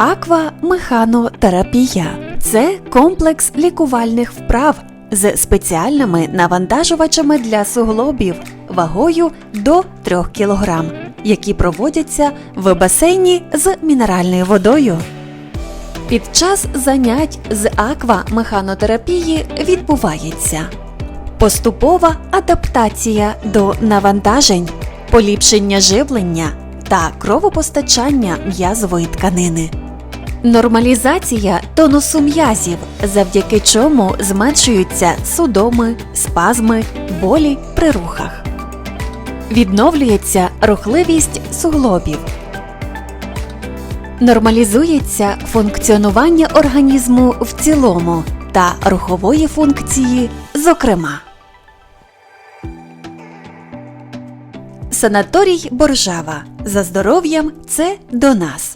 Аквамеханотерапія це комплекс лікувальних вправ з спеціальними навантажувачами для суглобів вагою до 3 кг, які проводяться в басейні з мінеральною водою. Під час занять з аквамеханотерапії відбувається поступова адаптація до навантажень, поліпшення живлення та кровопостачання м'язової тканини. Нормалізація тонусу м'язів, завдяки чому зменшуються судоми, спазми, болі при рухах. Відновлюється рухливість суглобів. Нормалізується функціонування організму в цілому та рухової функції, зокрема. Санаторій Боржава. За здоров'ям це до нас.